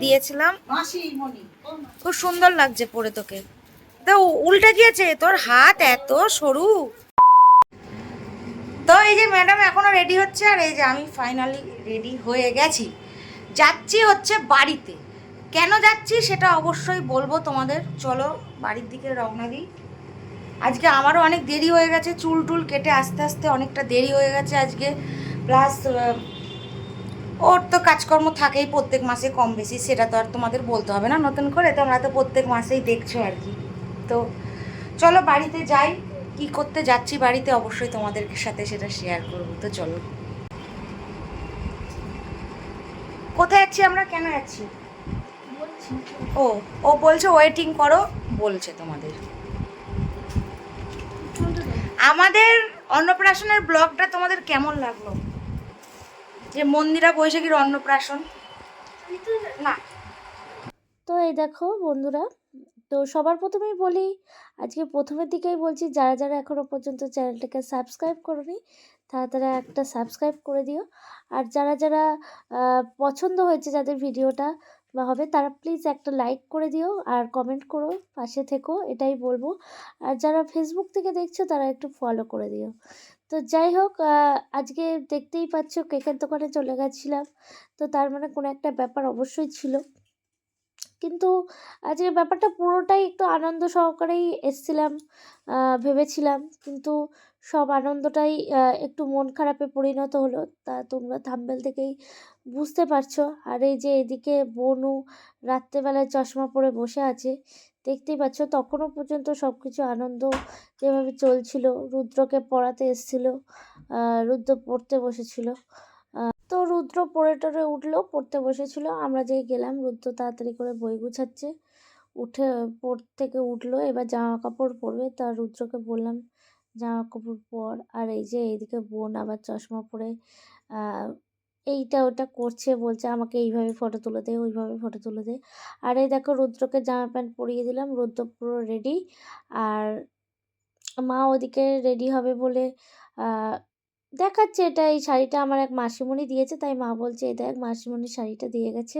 দিয়েছিলাম। খুব সুন্দর লাগছে পরে তোকে। তো উল্টে গিয়েছে তোর হাত এত সরু। তো এই যে ম্যাডাম এখনও রেডি হচ্ছে আর এই যে আমি ফাইনালি রেডি হয়ে গেছি। যাচ্ছি হচ্ছে বাড়িতে। কেন যাচ্ছি সেটা অবশ্যই বলব তোমাদের। চলো বাড়ির দিকে রওনা দিই। আজকে আমারও অনেক দেরি হয়ে গেছে চুল টুল কেটে আস্তে আস্তে অনেকটা দেরি হয়ে গেছে আজকে। প্লাস ওর তো কাজকর্ম থাকেই প্রত্যেক মাসে কম বেশি, সেটা তো আর তোমাদের বলতে হবে না নতুন করে, তোমরা তো প্রত্যেক মাসেই দেখছ আর কি। তো চলো বাড়িতে যাই, কি করতে যাচ্ছি বাড়িতে অবশ্যই তোমাদের সাথে সেটা শেয়ার করব, তো চলো। কোথায় যাচ্ছি আমরা? কেন যাচ্ছি? ও ও বলছে ওয়েটিং করো, বলছে তোমাদের। আমাদের অন্নপ্রাশনের ব্লগটা তোমাদের কেমন লাগল? যে মন্দিরা বৈশাখীর অন্নপ্রাশন। না। তো এই দেখো বন্ধুরা, তো সবার প্রথমেই বলি, আজকে প্রথমের দিকেই বলছি, যারা যারা এখনও পর্যন্ত চ্যানেলটাকে সাবস্ক্রাইব করনি, তারা তারা একটা সাবস্ক্রাইব করে দিও। আর যারা যারা পছন্দ হয়েছে যাদের ভিডিওটা বা হবে, তারা প্লিজ একটা লাইক করে দিও আর কমেন্ট করো, পাশে থেকো, এটাই বলব। আর যারা ফেসবুক থেকে দেখছ, তারা একটু ফলো করে দিও। তো যাই হোক আজকে দেখতেই পাচ্ছ কেকের দোকানে চলে গেছিলাম। তো তার মানে কোনো একটা ব্যাপার অবশ্যই ছিল। কিন্তু আজকে ব্যাপারটা পুরোটাই একটু আনন্দ সহকারেই এসছিলাম ভেবেছিলাম। কিন্তু সব আনন্দটাই একটু মন খারাপে পরিণত হলো। তা তোমরা থাম্বেল থেকেই বুঝতে পারছ। আর এই যে এদিকে বনু রাত্রেবেলায় চশমা পরে বসে আছে দেখতেই পাচ্ছ, তখনও পর্যন্ত সব কিছু আনন্দ যেভাবে চলছিল, রুদ্রকে পড়াতে এসছিল রুদ্র পড়তে বসেছিল। তো রুদ্র পড়ে টরে উঠল, পড়তে বসেছিল। আমরা যেই গেলাম, রুদ্র তাড়াতাড়ি করে বই গুছাচ্ছে। উঠে, পড় থেকে উঠল, এবার জামা কাপড় পরবে। তা রুদ্রকে বললাম জামা কাপড় পর। আর এই যে, এইদিকে বোন আবার চশমা পরে এইটা ওটা করছে, বলছে আমাকে এইভাবে ফটো তুলে দে, ওইভাবে ফটো তুলে দে। আর এই দেখো রুদ্রকে জামা প্যান্ট পরিয়ে দিলাম, রুদ্র পুরো রেডি আর মা ওদিকে রেডি হবে বলে দেখাচ্ছে এটা এই শাড়িটা আমার এক মাসিমণি দিয়েছে, তাই মা বলছে এটা এক মাসিমণি শাড়িটা দিয়ে গেছে।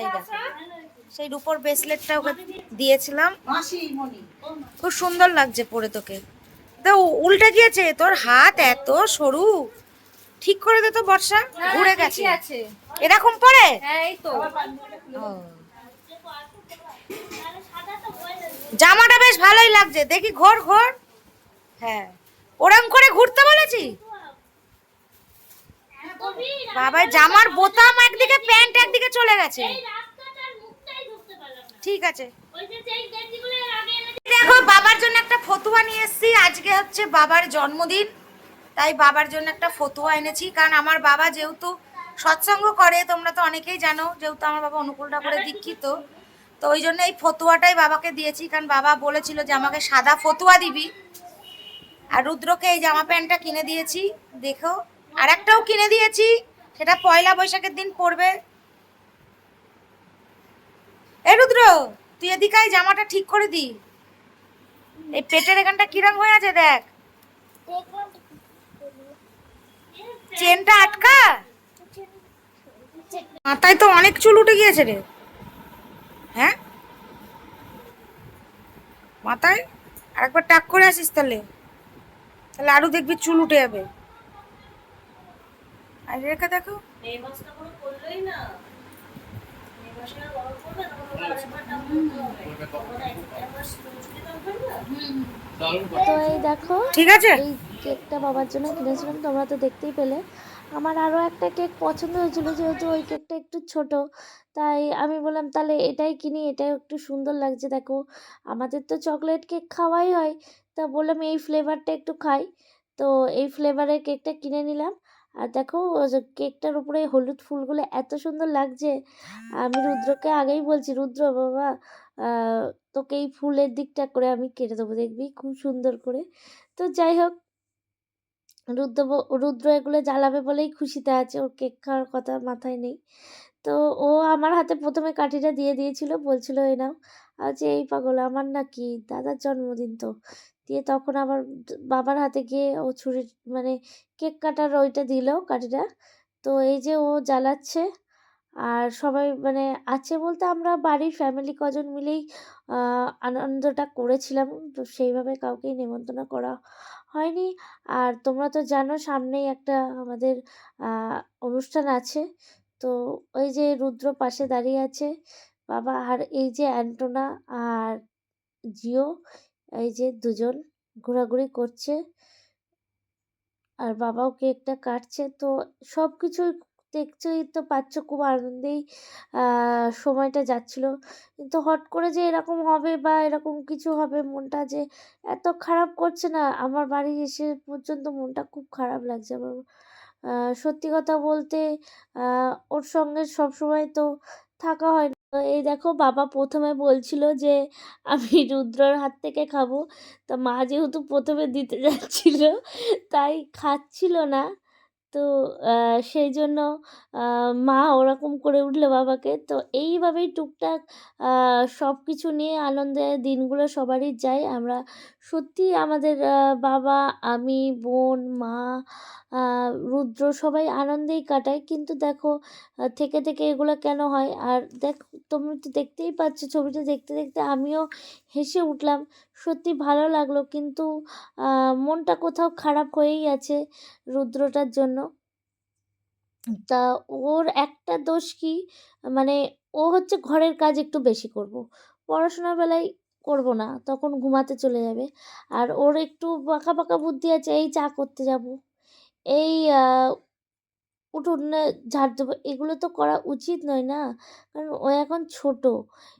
এই দেখো। সেই রূপোর ব্রেসলেটটা ওকে দিয়েছিলাম। খুব সুন্দর লাগছে পরে তোকে। তো উল্টে গিয়েছে তোর হাত এত সরু। ঠিক করে দে তো বর্ষা ঘুরে গেছে। এরকম পরে? হ্যাঁ তো। জামাটা বেশ ভালোই লাগছে দেখি ঘোর ঘোর। হ্যাঁ। ওরম করে ঘুরতে বলেছি? বাবা জামার বোতাম একদিকে প্যান্ট একদিকে চলে গেছে। ঠিক আছে। দেখো বাবার জন্য একটা ফতুয়া নিয়ে এসেছি। আজকে হচ্ছে বাবার জন্মদিন তাই বাবার জন্য একটা ফতুয়া এনেছি। কারণ আমার বাবা যেহেতু সৎসঙ্গ করে তোমরা তো অনেকেই জানো যেহেতু আমার বাবা অনুকূলটা করে দীক্ষিত তো ওই জন্য এই ফতুয়াটাই বাবাকে দিয়েছি। কারণ বাবা বলেছিল যে আমাকে সাদা ফতুয়া দিবি। আর রুদ্রকে এই জামা প্যান্টটা কিনে দিয়েছি। দেখো আর একটাও কিনে দিয়েছি। সেটা পয়লা বৈশাখের দিন পরবে। এ রুদ্র, তুই এদিকে জামাটা ঠিক করে দি। এই পেটের এখানটা কিরম হয়ে আছে দেখ? চেনটা আটকা? মাথায় তো অনেক চুল উঠে গিয়েছে রে। হ্যাঁ? মাথায়? আরেকবার টাক করে আসিস তাহলে। তাহলে আরও দেখবি চুল উঠে যাবে। আর রেখে দেখো। তো এই দেখো ঠিক আছে? এই কেকটা বাবার জন্য কিনেছিলাম, তোমরা তো দেখতেই পেলে। আমার আরও একটা কেক পছন্দ হয়েছিল, যেহেতু ওই কেকটা একটু ছোট, তাই আমি বললাম, তাহলে এটাই কিনি, এটাই একটু সুন্দর লাগছে, দেখো। আমাদের তো চকলেট কেক খাওয়াই হয়, তা বললাম, এই ফ্লেভারটা একটু খাই। তো এই ফ্লেভারের কেকটা কিনে নিলাম। আর দেখো কেকটার উপরে হলুদ ফুলগুলো এত সুন্দর লাগছে। আমি রুদ্রকে আগেই বলছি, রুদ্র বাবা তোকে এই ফুলের দিকটা করে আমি কেটে দেবো, দেখবি? খুব সুন্দর করে। তো যাই হোক, রুদ্র রুদ্র এগুলো জ্বালাবে বলেই খুশিতে আছে, ওর কেক খাওয়ার কথা মাথায় নেই। তো ও আমার হাতে প্রথমে কাঠিটা দিয়ে দিয়েছিল, বলছিল, এই নাও। আজ এই পাগল, আমার নাকি দাদার জন্মদিন তো। দিয়ে তখন আবার বাবার হাতে গিয়ে ও ছুরি মানে কেক কাটার ওইটা দিল কাঠিটা। তো এই যে ও জ্বালাচ্ছে, আর সবাই মানে আছে বলতে আমরা বাড়ির ফ্যামিলি কজন মিলেই আনন্দটা করেছিলাম। তো সেইভাবে কাউকেই নেমন্তন্ন করা হয়নি। আর তোমরা তো জানো সামনেই একটা আমাদের অনুষ্ঠান আছে। তো ওই যে রুদ্র পাশে দাঁড়িয়ে আছে। বাবা আর এই যে অ্যান্টোনা আর জিও এই যে দুজন ঘোরাঘুরি করছে আর বাবাও কেকটা কাটছে। তো সব কিছুই দেখছোই তো পাচ্ছ খুব আনন্দেই সময়টা যাচ্ছিল। কিন্তু হট করে যে এরকম হবে বা এরকম কিছু হবে মনটা যে এত খারাপ করছে না, আমার বাড়ি এসে পর্যন্ত মনটা খুব খারাপ লাগছে আমার। সত্যি কথা বলতে ওর সঙ্গে সব সময় তো থাকা হয় তো এই দেখো বাবা প্রথমে বলছিল যে, আমি রুদ্রর হাত থেকে খাব। তা মা যেহেতু প্রথমে দিতে যাচ্ছিল, তাই খাচ্ছিল না। তো সেই জন্য মা ওরকম করে উঠল বাবাকে। তো এইভাবেই টুকটাক সব কিছু নিয়ে আনন্দের দিনগুলো সবারই যায়। আমরা সত্যি আমাদের বাবা, আমি, বোন, মা রুদ্র সবাই আনন্দেই কাটায়। কিন্তু দেখো থেকে থেকে এগুলো কেন হয়? আর দেখ তুমি তো দেখতেই পাচ্ছ, ছবিটা দেখতে দেখতে আমিও হেসে উঠলাম। সত্যি ভালো লাগল, কিন্তু মনটা কোথাও খারাপ হয়েই আছে রুদ্রটার জন্য। তা ওর একটা দোষ কি? মানে ও হচ্ছে ঘরের কাজ একটু বেশি করব। পড়াশোনার বেলায় করব না, তখন ঘুমাতে চলে যাবে। আর ওর একটু বাঁকা বাঁকা বুদ্ধি আছে, এই চা করতে যাব। এই উঠোনে ঝাড় দেবো, এগুলো তো করা উচিত নয় না? কারণ ও এখন ছোট।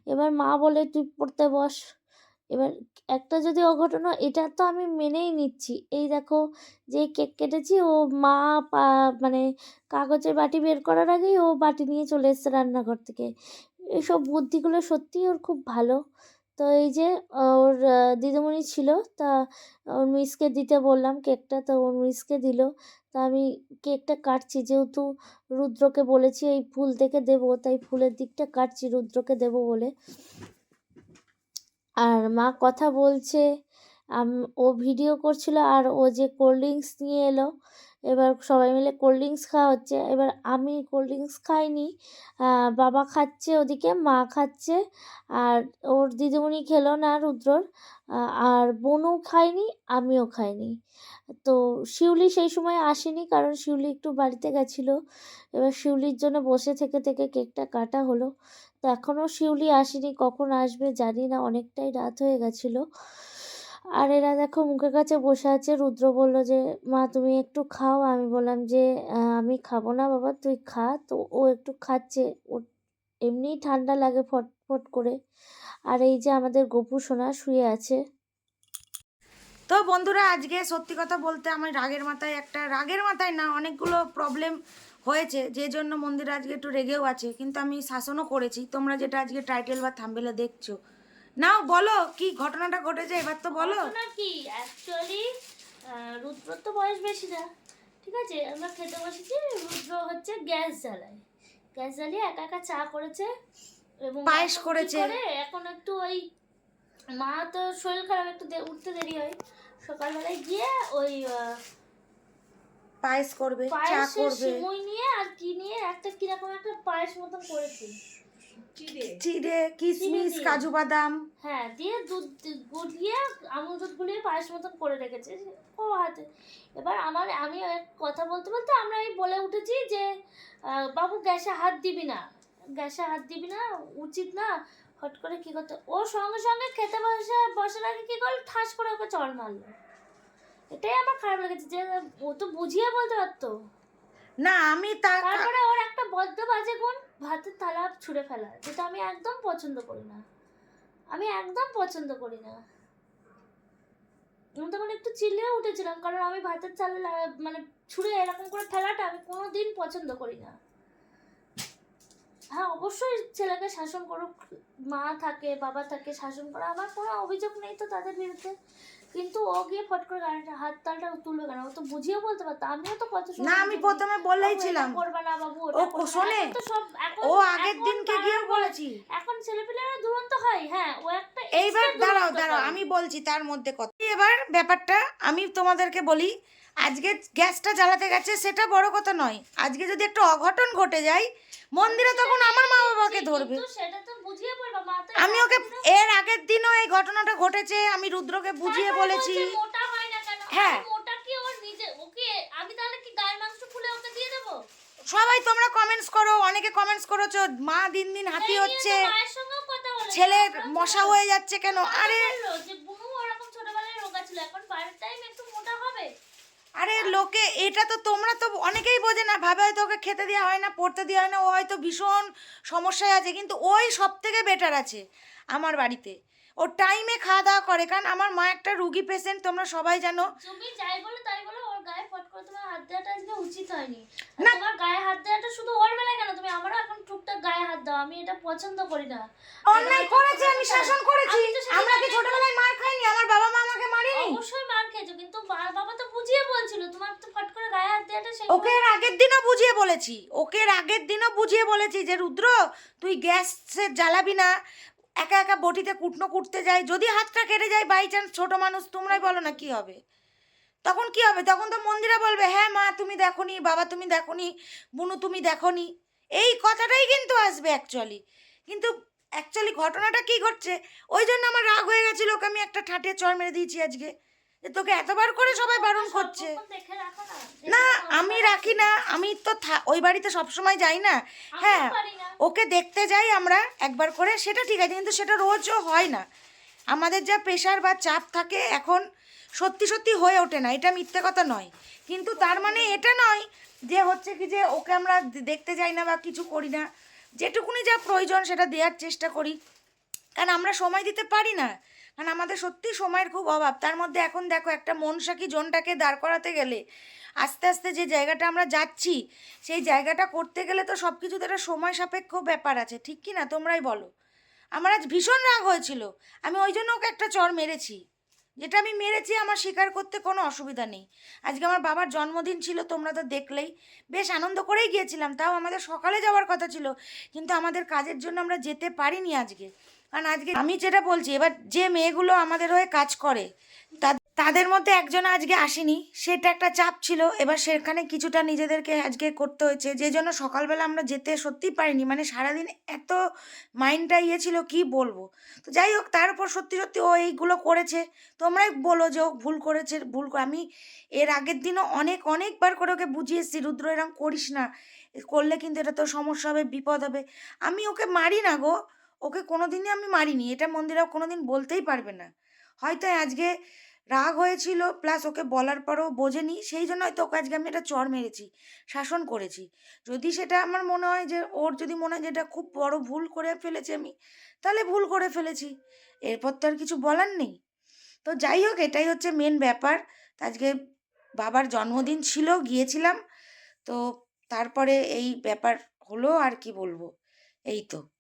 এবার মা বলে, তুই পড়তে বস। এবার একটা যদি অঘটন হয়, এটা তো আমি মেনেই নিচ্ছি। এই দেখো, যে কেক কেটেছি, ও মা মানে কাগজের বাটি বের করার আগেই ও বাটি নিয়ে চলে এসেছে রান্নাঘর থেকে। এইসব বুদ্ধিগুলো সত্যিই ওর খুব ভালো। তো এই যে ওর দিদিমণি ছিল, তা ওর মিসকে দিতে বললাম কেকটা, তো ওর মিসকে দিল। তা আমি কেকটা কাটছি, যেহেতু রুদ্রকে বলেছি এই ফুল থেকে দেবো, তাই ফুলের দিকটা কাটছি, রুদ্রকে দেব বলে। আর মা কথা বলছে ও ভিডিও করছিল আর ও যে কোল্ড ড্রিঙ্কস নিয়ে এলো, এবার সবাই মিলে কোল্ড ড্রিঙ্কস খাওয়া হচ্ছে। এবার আমি কোল্ড ড্রিঙ্কস খাইনি বাবা খাচ্ছে ওদিকে, মা খাচ্ছে, আর ওর দিদিমণি খেলো না রুদ্রর আর বোনও খায়নি, আমিও খাইনি। তো শিউলি সেই সময় আসেনি কারণ শিউলি একটু বাড়িতে গেছিল, এবার শিউলির জন্য বসে থেকে থেকে কেকটা কাটা হলো। তো এখনও শিউলি আসেনি, কখন আসবে জানি না, অনেকটাই রাত হয়ে গেছিল। আর এরা দেখো মুখের কাছে বসে আছে। রুদ্র বলল যে, মা, তুমি একটু খাও। আমি বললাম যে আমি খাব না বাবা, তুই খা। তো ও একটু খাচ্ছে। ও এমনিই ঠান্ডা লাগে ফটফট করে। আর এই যে আমাদের গপু সোনা শুয়ে আছে। তো বন্ধুরা, আজকে সত্যি কথা বলতে আমার রাগের মাথায় একটা, রাগের মাথায় না, অনেকগুলো প্রবলেম হয়েছে। যে জন্য মন্দির আজকে একটু রেগেও আছে। কিন্তু আমি শাসনও করেছি। তোমরা যেটা আজকে টাইটেল বা থাম্বেলে দেখছ নাও বলো কি ঘটনাটা ঘটেছে? এবার তো বলো। ঘটনা কি? অ্যাকচুয়ালি রুদ্র তো বয়স বেশি না ঠিক আছে? আমরা খেতে বসেছি রুদ্র হচ্ছে গ্যাস জ্বালায়। গ্যাস জ্বালিয়ে একা একা চা করেছে এবং পায়েস করেছে। করে, এখন একটু ওই মা তো শরীর খারাপ একটু উঠতে দেরি হয়। সকালবেলায় গিয়ে ওই পায়েস করবে চা করবে। সিমুই নিয়ে আর কি নিয়ে একটা কীরকম একটা পায়েস মতন করেছি। চিড়ে। কিশমিশ কাজু বাদাম। হ্যাঁ দিয়ে দুধ গুলিয়ে আমুল দুধ গুলিয়ে পায়েস মতন করে রেখেছে। ও হাতে। এবার আমার আমি কথা বলতে বলতে আমরা এই বলে উঠেছি যে বাবু গ্যাসে হাত দিবি না। গ্যাসে হাত দিবি না উচিত না হট করে কি করতে। ও সঙ্গে সঙ্গে খেতে বসে বসার আগে কি করল? ঠাস করে ওকে চড় মারলো। এটাই আমার খারাপ লেগেছে যে ও তো বুঝিয়ে বলতে পারতো। না, আমি তার তারপরে ওর একটা বদ্ধ বাজে গুণ, ভাতের থালা ছুঁড়ে ফেলা, যেটা আমি একদম পছন্দ করি না। আমি একদম পছন্দ করি না। আমি তখন একটু চিল্লে উঠেছিলাম, কারণ আমি ভাতের চালে মানে ছুঁড়ে এরকম করে ফেলাটা আমি কোনো দিন পছন্দ করি না। হ্যাঁ অবশ্যই ছেলেকে শাসন করুক মা থাকে বাবা থাকে শাসন করা আমার কোনো অভিযোগ নেই তো তাদের বিরুদ্ধে। কিন্তু ও গিয়ে ফট করে গাড়িটা হাত তালটা তুলবে কেন? ও তো বুঝিয়ে বলতে পারতো আমিও তো কত না আমি প্রথমে দিই, বলেই ছিলাম করবে না বাবু ও। শোনে। তো সব এখন ও আগের দিনকে গিয়েও বলেছি। এখন ছেলেপিলেরা দুরন্ত হয় হ্যাঁ ও একটা এইবার দাঁড়াও দাঁড়াও আমি বলছি তার মধ্যে কথা। এবার ব্যাপারটা আমি তোমাদেরকে বলি আজকে গ্যাসটা জ্বালাতে গেছে সেটা বড় কথা নয়। আজকে যদি একটা অঘটন ঘটে যায় মন্দিরে তখন আমার মা বাবাকে ধরবে। আমি ওকে এর আগের দিনও এই ঘটনাটা ঘটেছে আমি রুদ্রকে বুঝিয়ে বলেছি হয় সবাই তোমরা কমেন্টস করো অনেকে কমেন্টস করেছ মা দিন দিন হাতি হচ্ছে। ছেলের মশা হয়ে যাচ্ছে কেন? আরে ছোটবেলায় রোগা ছিল এখন টাইম একটু মোটা হবে। আরে লোকে, এটা তো তোমরা তো অনেকেই বোঝে না, ভাবে হয়তো ওকে খেতে দেওয়া হয় না, পড়তে দেওয়া হয় না, ও হয়তো ভীষণ সমস্যায় আছে, কিন্তু ওই সব থেকে বেটার আছে আমার বাড়িতে। ও টাইমে খাওয়া দাওয়া করে, কারণ আমার মা একটা রুগী পেশেন্ট তোমরা সবাই জানো। তাই বলো, ওর গায়ে তোমার হাত দেওয়াটা আজকে উচিত হয়নি। তোমার গায়ে হাত দেওয়াটা শুধু ওর বেলায় কেন? তুমি আমারও এখন টুকটাক গায়ে হাত দাও আমি এটা পছন্দ করি না। অন্যায় করেছে আমি শাসন করেছি। আমরা কি ছোটবেলায় মার খাইনি? আমার বাবা মা আমাকে মারেনি? অবশ্যই মার খেয়েছো কিন্তু মা- বাবা তো বুঝিয়ে বলছিল তোমার তো ফট করে গায়ে হাত দেওয়াটা সেই ওকে এর আগের দিনও বুঝিয়ে বলেছি। ওকে এর আগের দিনও বুঝিয়ে বলেছি যে রুদ্র তুই গ্যাসে জ্বালাবি না। একা একা বটিতে কুটনো কুটতে যায় যদি হাতটা কেটে যায় বাই চান্স ছোট মানুষ তোমরাই বলো না কি হবে। তখন কি হবে? তখন তো মন্দিরা বলবে হ্যাঁ মা তুমি দেখোনি বাবা তুমি দেখো নি বুনু তুমি দেখোনি। এই কথাটাই কিন্তু আসবে অ্যাকচুয়ালি কিন্তু অ্যাকচুয়ালি ঘটনাটা কি ঘটছে? ওই জন্য আমার রাগ হয়ে গেছিল ওকে আমি একটা ঠাটে চড় মেরে দিয়েছি আজকে। যে তোকে এতবার করে সবাই বারণ করছে। দেখে না না দেখে আমি রাখি না আমি তো ওই বাড়িতে সবসময় যাই না। হ্যাঁ ওকে দেখতে যাই আমরা একবার করে সেটা ঠিক আছে কিন্তু সেটা রোজও হয় না। আমাদের যা প্রেশার বা চাপ থাকে এখন সত্যি সত্যি হয়ে ওঠে না, এটা মিথ্যে কথা নয়। কিন্তু তার মানে এটা নয় যে হচ্ছে কি যে ওকে আমরা দেখতে যাই না বা কিছু করি না। যেটুকুনি যা প্রয়োজন সেটা দেওয়ার চেষ্টা করি। কারণ আমরা সময় দিতে পারি না। কারণ আমাদের সত্যি সময়ের খুব অভাব। তার মধ্যে এখন দেখো একটা মনসাকি জোনটাকে দাঁড় করাতে গেলে, আস্তে আস্তে যে জায়গাটা আমরা যাচ্ছি, সেই জায়গাটা করতে গেলে তো সব কিছুতে একটা সময় সাপেক্ষ ব্যাপার আছে। ঠিক কি না? তোমরাই বলো। আমার আজ ভীষণ রাগ হয়েছিল। আমি ওই জন্য ওকে একটা চর মেরেছি। যেটা আমি মেরেছি, আমার স্বীকার করতে কোনো অসুবিধা নেই। আজকে আমার বাবার জন্মদিন ছিল, তোমরা তো দেখলেই। বেশ আনন্দ করেই গিয়েছিলাম, তাও আমাদের সকালে যাওয়ার কথা ছিল। কিন্তু আমাদের কাজের জন্য আমরা যেতে পারিনি আজকে। কারণ আজকে আমি যেটা বলছি, এবার যে মেয়েগুলো আমাদের হয়ে কাজ করে তা- তাদের মধ্যে একজন আজকে আসেনি, সেটা একটা চাপ ছিল। এবার সেখানে কিছুটা নিজেদেরকে আজকে করতে হয়েছে। যে জন্য সকালবেলা আমরা যেতে সত্যিই পারিনি। মানে সারাদিন এত মাইন্ডটা ইয়ে ছিল, কি বলব? তো যাই হোক, তার উপর সত্যি সত্যি ও এইগুলো করেছে। তোমরাই বলো যে ও ভুল করেছে, ভুল আমি এর আগের দিনও অনেক, অনেকবার করে ওকে বুঝিয়েছি, রুদ্র এরম করিস না। করলে কিন্তু এটা তো সমস্যা হবে, বিপদ হবে। আমি ওকে মারি না গো। ওকে কোনোদিনই আমি মারিনি। এটা মন্দিরা কোনোদিন বলতেই পারবে না। হয়তো আজকে রাগ হয়েছিল প্লাস ওকে বলার পরও বোঝেনি, সেই জন্য হয়তো ওকে আজকে আমি একটা চর মেরেছি, শাসন করেছি। যদি সেটা আমার মনে হয় যে, ওর যদি মনে হয় যে এটা খুব বড় ভুল করে ফেলেছি আমি, তাহলে ভুল করে ফেলেছি। এরপর তো আর কিছু বলার নেই। তো যাই হোক, এটাই হচ্ছে মেন ব্যাপার। আজকে বাবার জন্মদিন ছিল, গিয়েছিলাম। তো তারপরে এই ব্যাপার হলো আর কি বলব? এই তো।